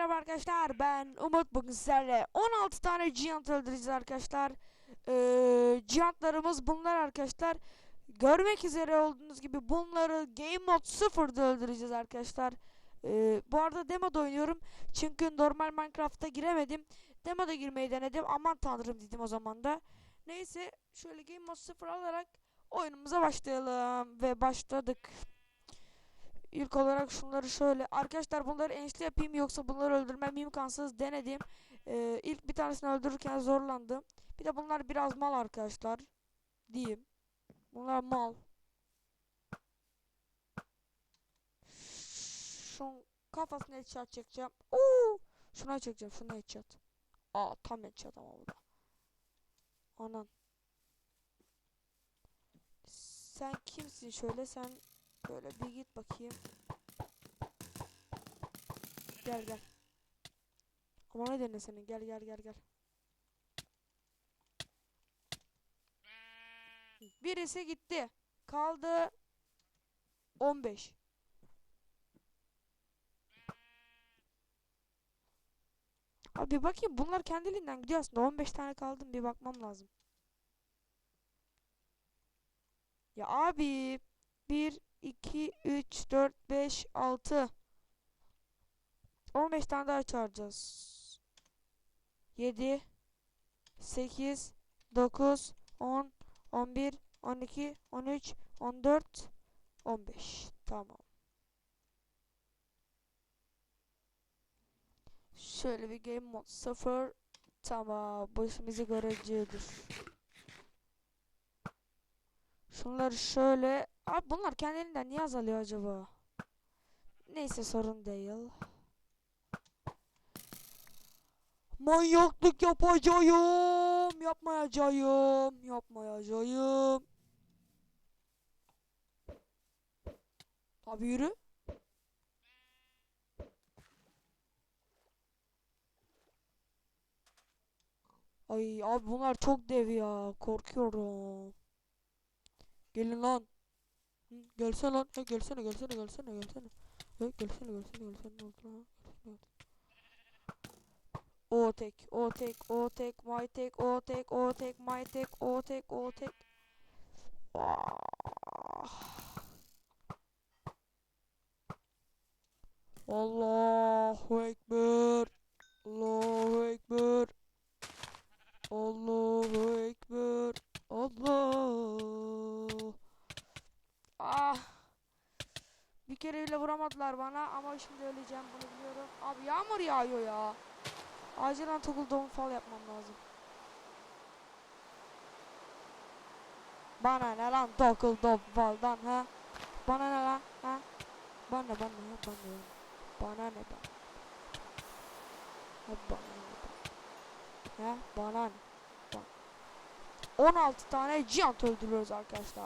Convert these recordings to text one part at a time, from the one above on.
merhaba arkadaşlar ben Umut. Bugün sizlerle 16 tane Giant öldüreceğiz arkadaşlar. Ee, Giantlarımız bunlar arkadaşlar. Görmek üzere olduğunuz gibi bunları Game Mode 0'da öldüreceğiz arkadaşlar. Ee, Bu arada demoda oynuyorum. Çünkü normal Minecraft'a giremedim. Demoda girmeyi denedim. Aman tanrım dedim o zaman da. Neyse şöyle Game Mode 0 alarak oyunumuza başlayalım. Ve başladık İlk olarak şunları şöyle arkadaşlar bunları enişte yapayım yoksa bunları öldürmem imkansız denedim. Ee, ilk bir tanesini öldürürken zorlandım. Bir de bunlar biraz mal arkadaşlar diyeyim. Bunlar mal. Şunun kafasına headshot çekeceğim. Oo! Şuna çekeceğim. Şuna headshot. Aa tam headshot ama bu. Anan. Sen kimsin şöyle sen Böyle bir git bakayım. Gel gel. Ama ne dene senin? Gel gel gel gel. Birisi gitti. Kaldı 15. Abi bakayım bunlar kendiliğinden gidiyor aslında. 15 tane kaldım bir bakmam lazım. Ya abi 1 2 3 4 5 6 15 tane daha çağıracağız. 7 8 9 10 11 12 13 14 15 tamam. Şöyle bir game mode 0 tamam bu işimizi göreceğiz. Şunları şöyle Abi bunlar kendiliğinden niye azalıyor acaba? Neyse sorun değil. Manyaklık yapacağım. Yapmayacağım. Yapmayacağım. Tabi yürü. Ay abi bunlar çok dev ya. Korkuyorum. Gelin lan. Gelsene lan. He, gelsene gelsene gelsene gelsene. He, gelsene gelsene gelsene. Ne oldu lan? Gelsene. O tek, o tek, o tek, my tek, o tek, o tek, my tek, o tek, o tek. Ah. Allahu Ekber. Allahu Ekber. Allahu Ekber. Allah. Ah. Bir kere bile vuramadılar bana ama şimdi öleceğim bunu biliyorum. Abi yağmur yağıyor ya. Acilen toggle dome fall yapmam lazım. Bana ne lan toggle dome fall'dan ha? Bana ne lan ha? Bana bana ha bana ne? Bana ne bana? Ha bana ne bana? Ha bana ne? Bana. 16 tane giant öldürüyoruz arkadaşlar.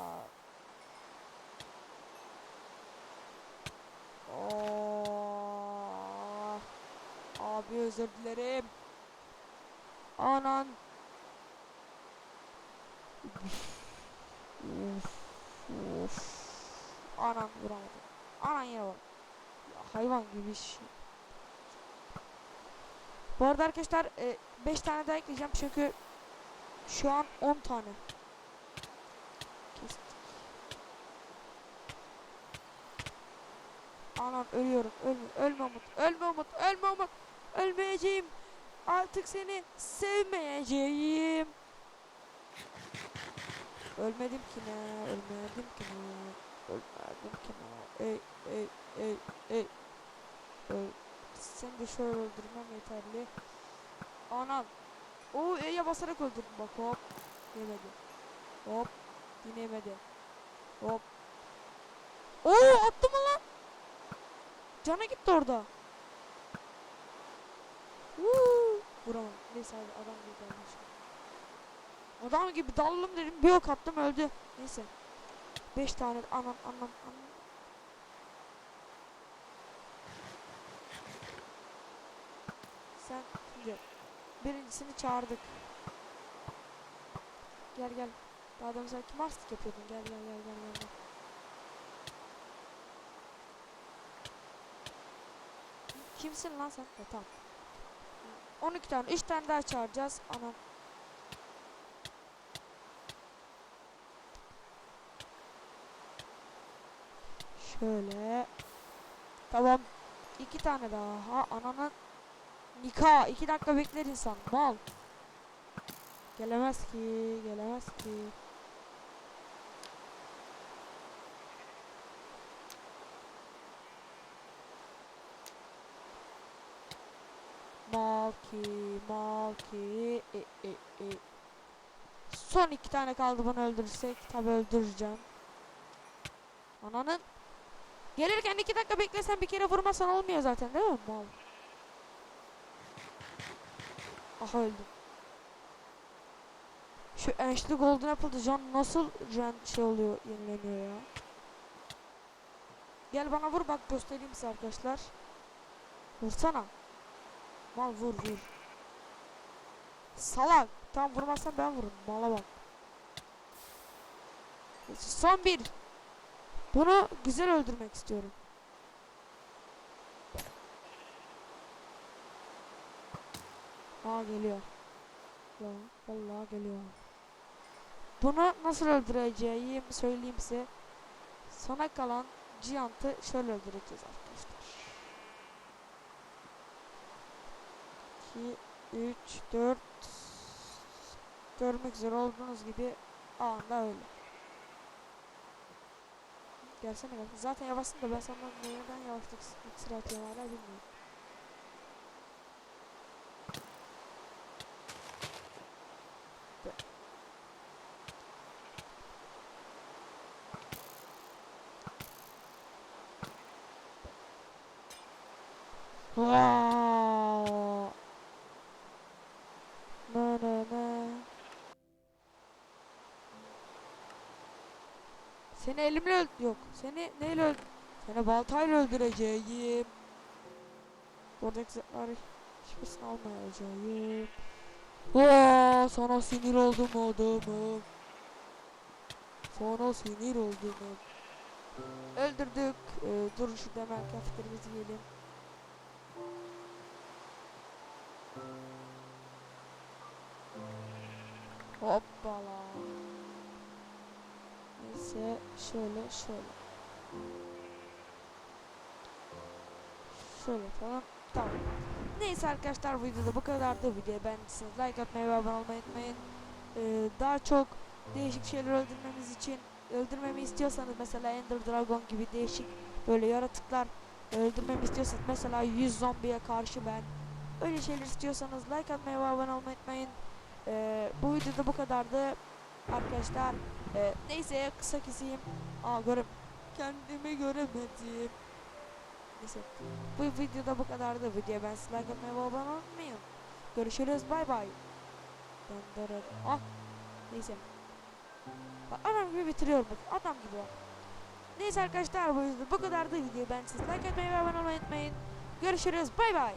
Oh. Abi özür dilerim. Anan. Uf, uf. Anan vuramadım. Anan vur. Ya hayvan gibi şey. Bu arada arkadaşlar 5 tane daha ekleyeceğim çünkü şu an 10 tane. Anan ölüyorum. Ölme, ölme Umut. Ölme Umut. Ölme Umut. Ölmeyeceğim. Artık seni sevmeyeceğim. Ölmedim ki ne? Ölmedim ki ne? Ölmedim ki ne? Ey ey ey ey. Öl. Seni de şöyle öldürmem yeterli. Anan. Oo E'ye basarak öldürdüm bak hop. Yemedi. Hop. Yine yemedi. Hop. Oo attı mı lan? Cana gitti orada. Woo! Vuramam. Neyse hadi adam gibi dalmış. Adam gibi daldım dedim bir ok attım öldü. Neyse. 5 tane anam anam anam. Sen şimdi birincisini çağırdık. Gel gel. Daha sen kim arsızlık yapıyordun? Gel gel gel gel gel. gel. Kimsin lan sen? Ha, tamam. 12 tane 3 tane daha çağıracağız. Anam. Şöyle. Tamam. iki tane daha. Ananın nikah. iki dakika bekler insan. Mal. Gelemez ki. Gelemez ki. Mal ki. Mal ki. E, e, e. Son iki tane kaldı bunu öldürürsek. Tabi öldüreceğim. Ananın. Gelirken iki dakika beklesen bir kere vurmasan olmuyor zaten değil mi? Mal. Aha öldüm. Şu Ashley Golden Apple'da can nasıl can şey oluyor yenileniyor ya. Gel bana vur bak göstereyim size arkadaşlar. Vursana. Mal vur vur. Salak. Tam vurmazsan ben vururum. Mala bak. Son bir. Bunu güzel öldürmek istiyorum. Aa geliyor. Ya, vallahi geliyor. Bunu nasıl öldüreceğim söyleyeyim size. Sona kalan Giant'ı şöyle öldüreceğiz arkadaşlar. 2, 3, 4 Görmek üzere olduğunuz gibi anda öyle. Gelsene gel. Zaten yavaşsın da ben sana neyden yavaşlık iksiri atıyorum hala bilmiyorum. Wow. Seni elimle öld yok. Seni neyle öld Seni baltayla öldüreceğim. Oradaki zırhları hiçbirisini almayacağım. Wow, sana sinir oldum adamım. Sana sinir oldum. Öldürdük. Ee, dur şurada hemen kafetlerimizi yiyelim. Hoppala. Neyse şöyle şöyle. Şöyle falan. Tamam. Neyse arkadaşlar bu videoda bu kadardı. Videoyu beğendiyseniz like atmayı ve abone olmayı unutmayın. Ee, daha çok değişik şeyler öldürmemiz için öldürmemi istiyorsanız mesela Ender Dragon gibi değişik böyle yaratıklar öldürmemi istiyorsanız mesela 100 zombiye karşı ben öyle şeyler istiyorsanız like atmayı ve abone olmayı unutmayın. Ee, bu videoda bu kadardı arkadaşlar. Ee, neyse kısa keseyim. Aa görüm. Kendimi göremedim. Neyse. Bu videoda bu kadardı. Videoya ben size like atmayı ve abone olmayı. Görüşürüz. Bay bay. Ah. Neyse. Bak adam gibi bitiriyorum bak. Adam gibi. Neyse arkadaşlar bu videoda bu kadardı. Videoyu ben size like atmayı ve abone olmayı unutmayın. Görüşürüz. Bay bay.